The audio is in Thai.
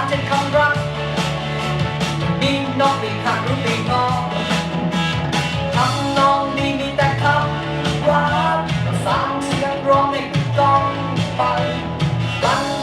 านเป็นคำรักมีนกมีขาดรู้ปีงอทำน้องดีมีแต่คำว่าสามเสียงร้องในกองไปบัน